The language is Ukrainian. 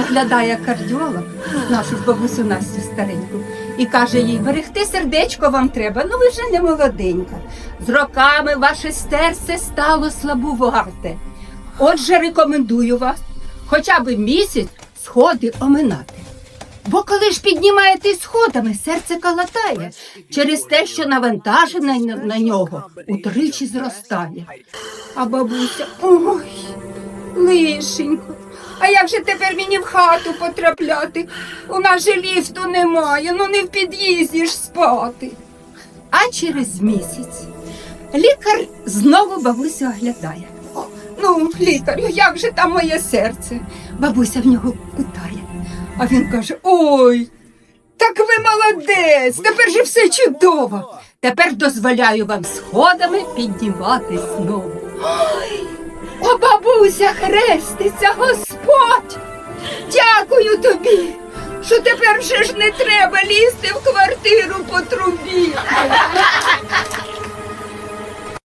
оглядає кардіолог, нашу бабусю Настю стареньку, і каже їй, берегти сердечко вам треба, ну ви вже не молоденька. З роками ваше серце стало слабувате. Отже, рекомендую вас хоча б місяць сходи оминати. Бо коли ж піднімаєтесь сходами, серце калатає через те, що навантаження на, на нього утричі зростає. А бабуся, ой, лишенько, а як же тепер мені в хату потрапляти? У нас же ліфту немає, ну не в під'їзді ж спати. А через місяць лікар знову бабусю оглядає. О, ну, лікарю, як же там моє серце? Бабуся в нього питає. А він каже: Ой, так ви молодець, тепер же все чудово. Тепер дозволяю вам сходами підніматись знову. Ой, бабуся хреститься, Господь! Дякую тобі, що тепер вже ж не треба лізти в квартиру по трубі.